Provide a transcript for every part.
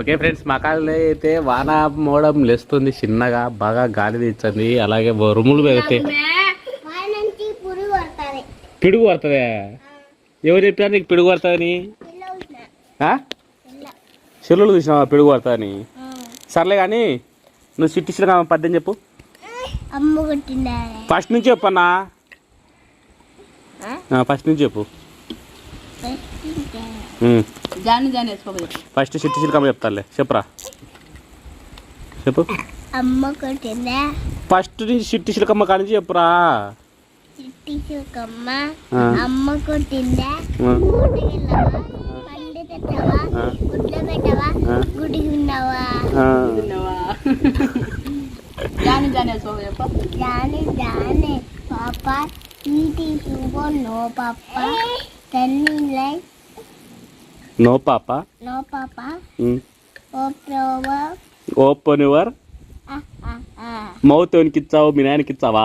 Okay friends మా కాళ్ళు అయితే వాన మోడం లేస్తుంది చిన్నగా బాగా గాలి తీస్తుంది అలాగే ఉరుములు పడతాది. పిడుగు పడుతుందా? ఎవరు చెప్పారు నీకు పిడుగు పడుతుందని? పిల్ల చెల్లులు చూసినావా పిడుగు పడుతుందని? సర్లే కానీ నువ్వు చిట్టిచ్చిన పద్యం చెప్పు. ఫస్ట్ నుంచి చెప్పు అన్నా ఫస్ట్ నుంచి చెప్పు. ఫస్ట్ చిట్టి చిలకమ్మ చెప్తాలే. చెప్పురా. చెప్పు. అమ్మ కొట్టిందా? ఫస్ట్ నుంచి చిట్టి చిలకమ్మ కాడి నుంచి చెప్పురా. చిట్టి చుక్కమ్మ ఆ. అమ్మ కొట్టిందా? పాప ఈటి చూపో నో పాప. తల్లి లై నో పాప నో పాప ఓపెన్ యువర్ మౌత్ ఎవరికి ఇచ్చావు? మీ నాయనకి ఇచ్చావా?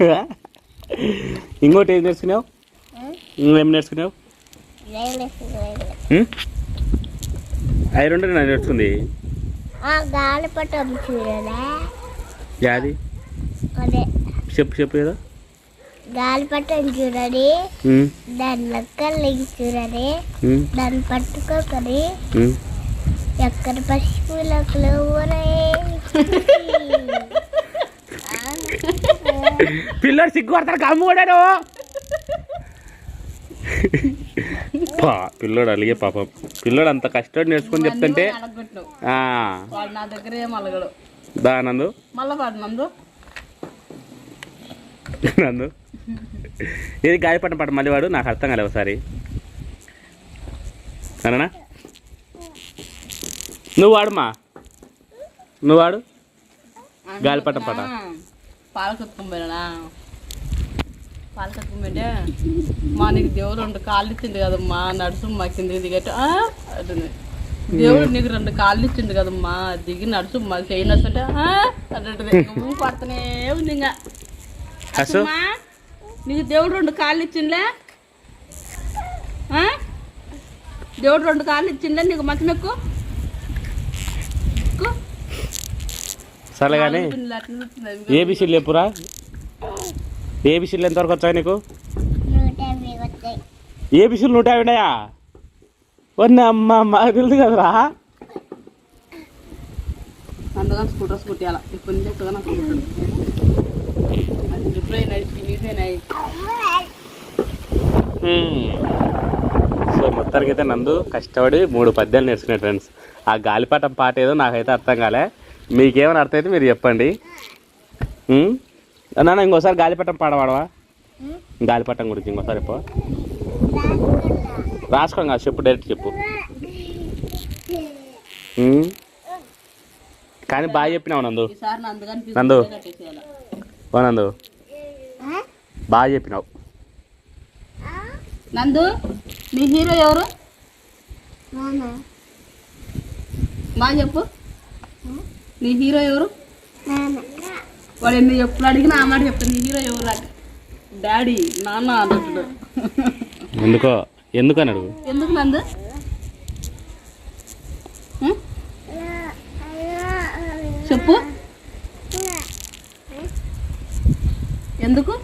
ఇంకోటి ఏం నేర్చుకున్నావు? ఇంకేం నేర్చుకున్నావు? రైలెస్ ఉమ్? అవి రెండు నేను నేర్చుకుంది. గాలిపటం చూడదా యాది? చెప్పు చెప్పు కదా గాలిపటం చూడని ఉమ్, దాని లెక్కలకి చూడని దాన్ని పట్టుకోకని. ఎక్కడ పసిపులకు ఊరే పిల్లడు సిగ్గుపడతాడు కమ్ము కూడా పా పిల్లోడు అలిగే పాపం. పిల్లోడు అంత కష్టపడి నేర్చుకొని చెప్తుంటే నా దగ్గర ఏం అలగడు దా నందు. మళ్ళా నందు. ఇది గాయపడిన పాట మళ్ళీ వాడు నాకు అర్థం కాలే ఒకసారి. అన్నా నువ్వు వాడుమా? నువ్వు వాడు? గాలిపటం పాట. పాలు కట్టుకుని పోయినా పాలు మా నీకు దేవుడు రెండు కాళ్ళు ఇచ్చింది కదమ్మా నడుసు మా కిందకి దిగట్టు ఆ? అంటుంది. దేవుడు నీకు రెండు కాళ్ళు ఇచ్చింది కదమ్మా దిగి నడుసు మా చేయి నడుస్తుంటే ఆ? అంటుంది నువ్వు పడుతూనే ఉంది ఇంకా నీకు దేవుడు రెండు కాళ్ళు ఇచ్చిండే? దేవుడు రెండు కాళ్ళు ఇచ్చిండే నీకు మంచి మెక్కు. సరే కానీ. ఏబిసిడ్లు చెప్పురా? ఏబిసిడ్లు ఎంతవరకు వచ్చాయి నీకు? ఏబిసిడ్లు నూట యాభై ఉన్నాయా? వన్న అమ్మ మాకు తెలుసు కదరా. అందుకని స్కూటర్ స్కూటీ అలా ఇప్పుడు సో మొత్తానికి అయితే నందు కష్టపడి మూడు పద్యాలు నేర్చుకున్నాడు ఫ్రెండ్స్ ఆ గాలిపటం పాట ఏదో నాకైతే అర్థం కాలే. మీకేమైనా అర్థం అయితే మీరు చెప్పండి. ఉమ్? నాన్న ఇంకోసారి గాలిపటం పాట పాడవా? గాలిపటం గురించి ఇంకోసారి చెప్పు. రాసుకోండి కాదు చెప్పు డైరెక్ట్ చెప్పు? కానీ బాగా చెప్పినావు నందు. నందు. నందు? బాగా చెప్పినావు. నందు నీ హీరో ఎవరు? నాన్న బాగా చెప్పు. నీ హీరో ఎవరు? నాన్న వాడు ఎన్ని ఎప్పుడు అడిగినా ఆ మాట చెప్తాను నీ హీరో ఎవరు డాడీ నాన్న అన్నట్టు ఎందుకో? ఎందుకని అడుగు? ఎందుకు నందు ఉం? చెప్పు ఎందుకు?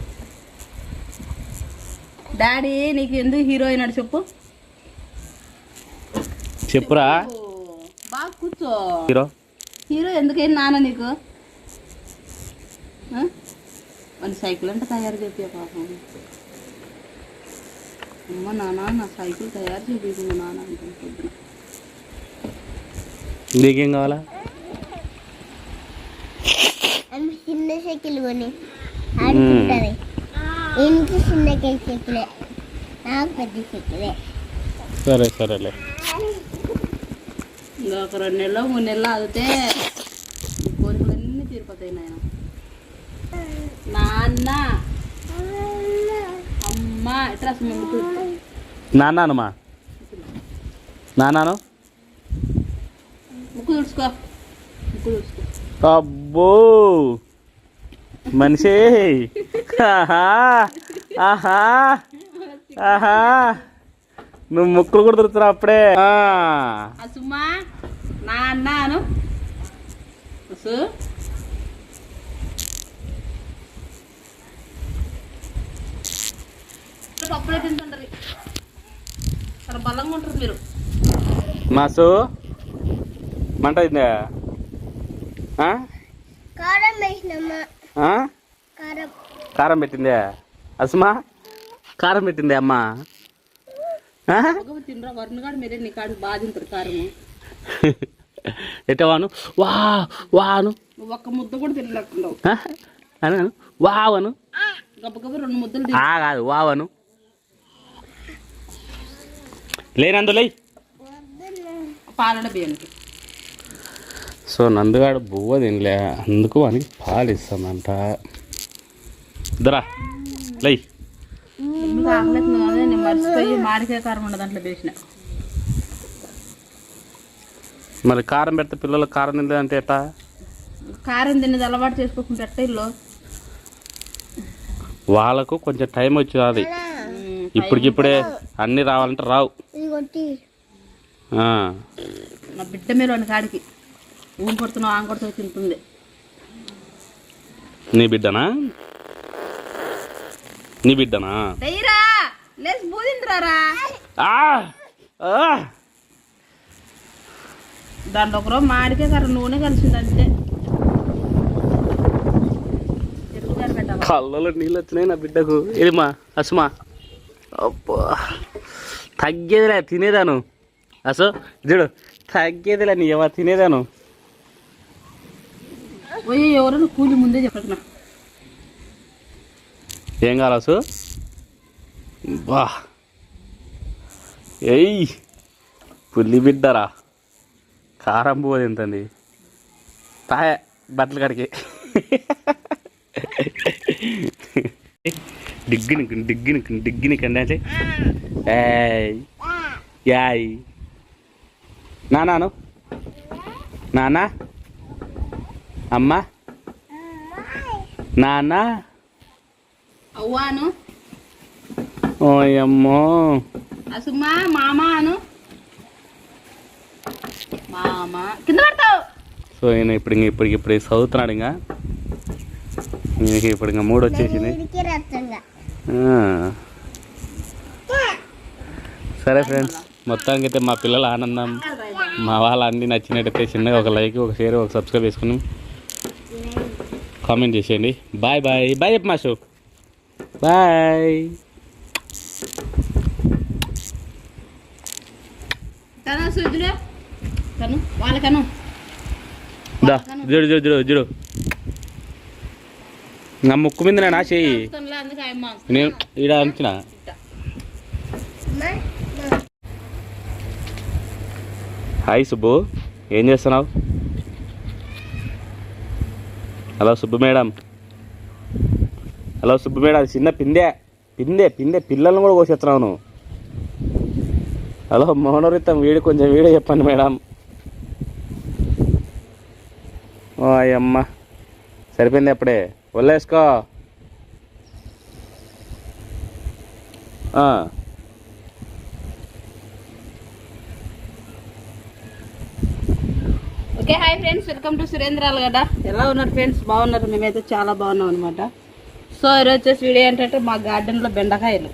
డాడీ నీకు ఎందుకు హీరో అయినాడు చెప్పు. చెప్పురా. బాగా కూర్చో. హీరో. హీరో ఎందుకైంది నాన్న నీకు? మన సైకిల్ అంటే తయారు చేపి పాపం. అమ్మ నాన్న నా సైకిల్ తయారు చేపించింది నాన్న పొద్దున నీకేం కావాలా? చిన్న సైకిల్ కొని. ఆడుకుంటుంది ఇంటి చిన్న సైకిలే నాకు పెద్ద సైకిలే సరే సరేలే. ఇంకా ఒక రెండు నెలలు మూడు నెలలు ఆగితే కోరికలన్నీ తీరిపోతాయి నాయన. నాన్న. అమ్మ. అసలు ముందుకు నాన్నానమ్మా నాన్నాను? ముక్కు తుడుచుకో. ముక్కు తుడుచుకో. అబ్బో! మనిషి. ఆహా ఆహా ఆహా. నువ్వు ముక్కులు కూడా దొరుకుతున్నావు అప్పుడే. ఆ. అసుమా నా అన్నాను వసు పప్పులే తింటుంటారు చాలా బలంగా ఉంటారు మీరు. మాసు మంట అయిందా? ఆ? కారం వేసినమ్మా? కారం. కారం పెట్టిందే. అస్మా కారం పెట్టిందే అమ్మా. ఎట్టవాను? వా వాను. ఒక్క ముద్ద కూడా తినలేకుండావు. ఆ? అను వావను. రెండు ముద్దలు కాదు వావను. లేనందులే. పాలడ బియ్యానికి. సో నందుగాడు బువ్వ తినలే అందుకు అని పాలు ఇస్తానంట. దరా లై. మాడికాయ కారం ఉండదు దాంట్లో వేసిన మరి కారం పెడితే పిల్లలకు కారం తినలేదు అంటే ఎట్టా? కారం తినేది అలవాటు చేసుకోకుండా ఎట్ట ఇల్లు? వాళ్ళకు కొంచెం టైం వచ్చి ఇప్పటికిప్పుడే అన్నీ రావాలంటే రావు. బిడ్డ మీరు వాడి కాడికి. ఊం కొడుతున్నావు? ఆం కొడుతున్నావు తింటుంది. నీ బిడ్డనా? నీ బిడ్డనా? దయ్యరా లేచి బూదిందిరారా ఆ! ఆ! దాంట్లో ఒకరో మాడికాయ కారం నూనె కలిసింది అంతే పెట్టావా కళ్ళలో నీళ్ళు వచ్చినాయి నా బిడ్డకు. ఇది మా? అసుమా? అబ్బా. తగ్గేదిలే తినేదాను. అసలు చూడు. తగ్గేదిలే నీ ఏమో తినేదాను. పోయి ఎవరైనా కూలి ముందే చెప్పట్నా ఏం కావాలి అసు బా. ఏయ్ పుల్లి బిడ్డరా. కారం పోదు ఎంతండి తాయ బట్టలు కడికి డిగ్గిని డిగ్గిని డిగ్గిని కండి ఏయ్ యాయ్ నానాను నానా? అమ్మ. నాన్న. అవ్వాను. ఓయమ్మో. అసుమా మామ అను. మామ. కింద పడతావు. సో ఈయన ఇప్పుడు ఇంక ఇప్పటికి ఇప్పుడు చదువుతున్నాడు ఇంకా. ఇప్పుడు ఇంకా మూడు వచ్చేసింది. సరే ఫ్రెండ్స్ మొత్తానికి అయితే మా పిల్లల ఆనందం మా వాళ్ళ అన్ని నచ్చినట్టయితే చిన్నగా ఒక లైక్ ఒక షేర్ ఒక సబ్స్క్రైబ్ చేసుకుని కామెంట్ చేసేయండి. బాయ్ బాయ్ బాయ్ చెప్పు మాషు బాయ్ చూడు చూడు చూడు చూడు నా ముక్కు మీద నా చెయ్యి. నేను ఈడ అంచిన హాయ్ సుబ్బు ఏం చేస్తున్నావు? Hello Subbu madam. Hello Subbu madam అది చిన్న పిందే. పిందే పిందే. పిల్లల్ని కూడా కోసేస్తున్నాను హలో మౌనరితం వీడి కొంచెం వీడియో చెప్పండి మేడం. ఓ అయ్యమ్మ సరిపోయింది అప్పుడే. వదిలేసుకో okay hi friends welcome to సురేంద్రాలు కదా. ఎలా ఉన్నారు ఫ్రెండ్స్? బాగున్నారు? మేమైతే చాలా బాగున్నాం అనమాట సో ఈరోజు వచ్చేసి వీడియో ఏంటంటే మా గార్డెన్లో బెండకాయలు.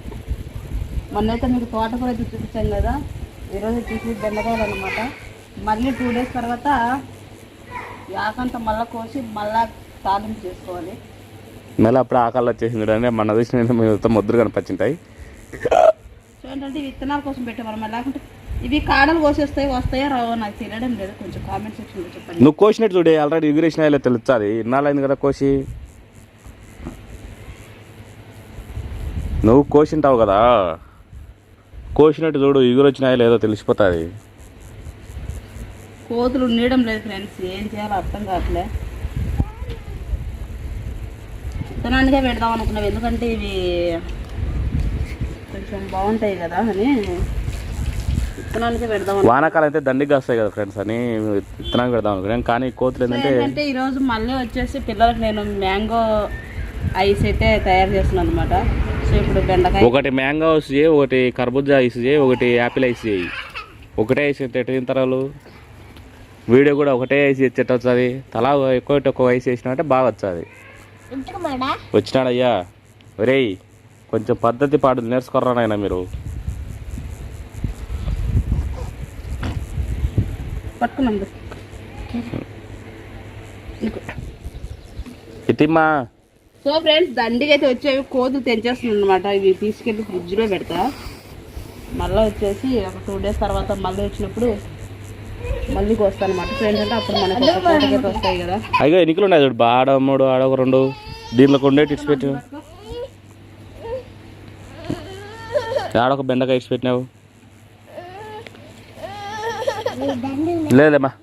మొన్నైతే మీకు తోటకూర అయితే చూపించాం కదా. ఈరోజు వచ్చేసి బెండకాయలు అనమాట మళ్ళీ టూ డేస్ తర్వాత యాకంత మళ్ళీ కోసి మళ్ళా తాలింపు చేసుకోవాలి. మళ్ళీ అప్పుడు ఆకలి వచ్చేసింది చూడండి మన చూసిన మొత్తం ముద్దులు కనిపించింటాయి సో ఏంటంటే విత్తనాల కోసం పెట్టాం మరి లేకుంటే ఇవి కాడలు కోసేస్తాయి వస్తాయో రావో నాకు తెలియడం లేదు. కొంచెం కామెంట్ సెక్షన్లో చెప్పండి. నువ్వు కోసినట్టు చూడే ఆల్రెడీ ఎగురేసిన ఇలా తెలుస్తుంది. ఇన్నాళ్ళైంది కదా కోసి. నువ్వు కోసింటావు కదా. కోసినట్టు చూడు ఎగురు వచ్చినాయో లేదో తెలిసిపోతుంది. కోతులు ఉండడం లేదు ఫ్రెండ్స్ ఏం చేయాలో అర్థం కావట్లే. విత్తనానికే పెడదాం అనుకున్నాం ఎందుకంటే ఇవి కొంచెం బాగుంటాయి కదా అని. వానాకాలం అయితే దండికి వస్తాయి కదా ఫ్రెండ్స్ అని విత్తనానికి పెడదాం అనుకున్నాం కానీ కోతులు ఏంటంటే ఏంటంటే ఈరోజు మళ్ళీ వచ్చేసి పిల్లలకు నేను మ్యాంగో ఐస్ అయితే తయారు చేస్తున్నాను అనమాట సో ఇప్పుడు బెండకాయ ఒకటి మ్యాంగో ఐస్ చేయి ఒకటి కర్బూజా ఐస్ చేయి ఒకటి యాపిల్ ఐస్ చేయి. ఒకటే ఐస్ అయితే ఎట్ట తింటారు వీడియో కూడా ఒకటే వేసి ఇచ్చేట వస్తుంది? తలా ఎక్కువ ఒక వయసు వేసినట్టే బాగా మాడా? వచ్చినాడయ్యా. ఒరేయ్ కొంచెం పద్ధతి పాటలు నేర్చుకోరా నాయన మీరు. పట్టుకున్నాం. సో ఫ్రెండ్స్ దండిగా అయితే వచ్చేవి కోతులు తెంచేస్తుంది అనమాట ఇవి తీసుకెళ్ళి ఫ్రిడ్జ్లో పెడతా. మళ్ళీ వచ్చేసి ఒక టూ డేస్ తర్వాత మళ్ళీ వచ్చినప్పుడు మళ్ళీ కోస్తాను అనమాట ఫ్రెండ్స్ అంటే అప్పుడు మనకి వస్తాయి కదా. అయ్యో ఎన్నికలు ఉన్నాయి చూడు. ఆడ మూడు ఆడ ఒక రెండు. దీంట్లో కొండే ఇట్స్ పెట్టు. ఆడొక బెండకాయ ఇచ్చి పెట్టినావు. 来了嘛。